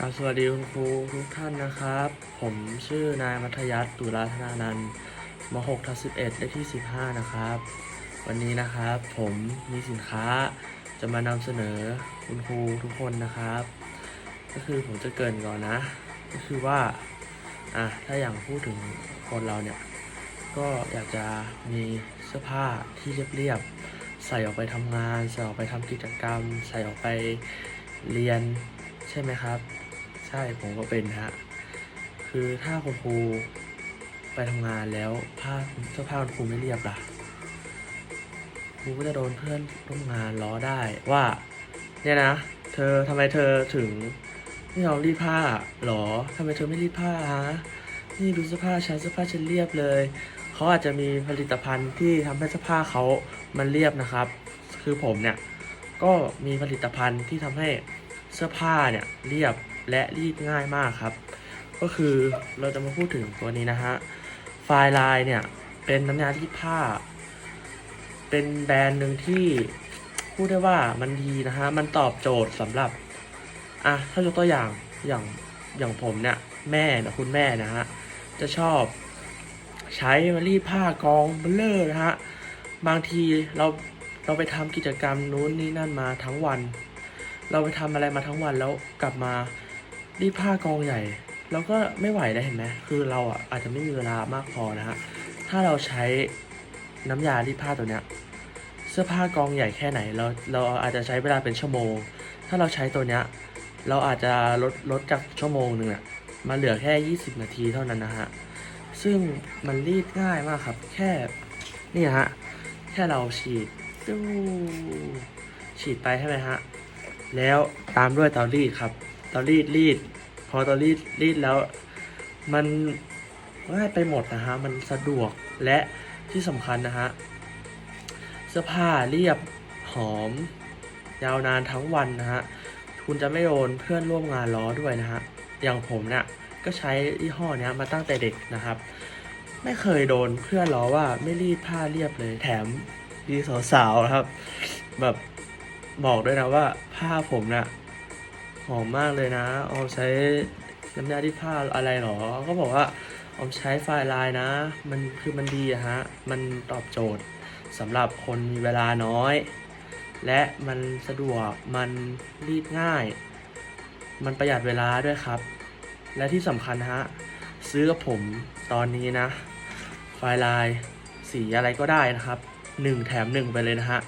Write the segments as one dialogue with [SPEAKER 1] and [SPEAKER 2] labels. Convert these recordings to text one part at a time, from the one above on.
[SPEAKER 1] ครับสวัสดีคุณครูทุกท่านนะครับ ผมชื่อนายมัธยัติตุลาธนานันท์ม6ทับ11 เลขที่ 15 นะครับ วันนี้นะครับ ผมมีสินค้าจะมานำเสนอคุณครูทุกคนนะครับ ก็คือผมจะเกินก่อนนะ ก็คือว่าอะถ้าอย่างพูดถึงคนเราเนี่ย ก็อยากจะมีเสื้อผ้าที่เรียบๆใส่ออกไปทำงาน ใส่ออกไปทำกิจกรรม ใส่ออกไปเรียนใช่ไหมครับ ใช่ผมก็เป็นฮะ คือถ้าคุณครูไปทำงานแล้วผ้าเสื้อผ้าคุณครูไม่เรียบล่ะครูก็จะโดนเพื่อนร่วมงานล้อได้ว่า เนี่ยนะ เธอทำไมเธอถึงไม่ยอมรีดผ้าหรอทำไมเธอไม่รีดผ้าฮะนี่ดูเสื้อผ้าฉันเสื้อผ้าฉันเรียบเลยเขาอาจจะมีผลิตภัณฑ์ที่ทำให้เสื้อผ้าเขามันเรียบนะครับ คือผมเนี่ยก็มีผลิตภัณฑ์ที่ทำให้เสื้อผ้าเนี่ยเรียบ และรีดง่ายมากครับ ก็คือเราจะมาพูดถึงตัวนี้นะฮะไฟล์ลายเนี่ยเป็นน้ำยารีดผ้า เป็นแบรนด์หนึ่งที่พูดได้ว่ามันดีนะฮะมันตอบโจทย์สำหรับอะถ้ายกตัวอย่างอย่างอย่างผมเนี่ยแม่นะคุณแม่นะฮะจะชอบใช้มารีดผ้ากองเบลเลอร์นะฮะบางทีเราเราไปทำกิจกรรมนู้นนี่นั่นมาทั้งวัน เราไปทำอะไรมาทั้งวันแล้วกลับมา รีดผ้ากองใหญ่เราก็ไม่ไหวนะเห็นไหมคือเราอะอาจจะไม่มีเวลามากพอนะฮะถ้าเราใช้น้ำยารีดผ้าตัวเนี้ยเสื้อผ้ากองใหญ่แค่ไหนเราเราอาจจะใช้เวลาเป็นชั่วโมง ถ้าเราใช้ตัวเนี้ยเราอาจจะลดลดจากชั่วโมงหนึ่งอะมาเหลือแค่ 20 นาทีเท่านั้นนะฮะซึ่งมันรีดง่ายมากครับ แค่นี่ฮะแค่เราฉีดดูฉีดไปใช่ไหมฮะแล้วตามด้วยเตารีดครับ เตารีดรีด พอเตารีดรีดแล้ว มันง่ายไปหมดนะฮะ มันสะดวกและที่สำคัญนะฮะ เสื้อผ้าเรียบหอม ยาวนานทั้งวันนะฮะ คุณจะไม่โดนเพื่อนร่วมงานล้อด้วยนะฮะ อย่างผมเนี่ยก็ใช้ยี่ห้อเนี้ยมาตั้งแต่เด็กนะครับ ไม่เคยโดนเพื่อนล้อว่าไม่รีดผ้าเรียบเลย แถมดีสาวๆนะครับ แบบบอกด้วยนะว่าผ้าผมน่ะ หอมมากเลยนะ ออมใช้น้ำยาที่ผ้าอะไรหรอ ก็บอกว่าออมใช้ไฟลายนะ มันคือมันดีอะฮะ มันตอบโจทย์สำหรับคนมีเวลาน้อย และมันสะดวก มันรีดง่าย มันประหยัดเวลาด้วยครับ และที่สำคัญฮะ ซื้อกับผมตอนนี้นะ ไฟลายสีอะไรก็ได้นะครับ 1 แถม 1 ไปเลยนะฮะ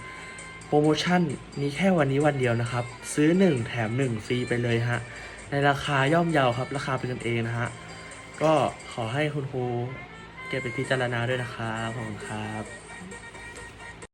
[SPEAKER 1] โปรโมชั่นมีแค่วันนี้วันเดียวนะครับ ซื้อ 1 แถม 1 ฟรีไปเลยฮะ ในราคาย่อมเยาครับ ราคาเป็นกันเองนะฮะ ก็ขอให้คุณครูเก็บไปพิจารณาด้วยนะครับ ขอบคุณครับ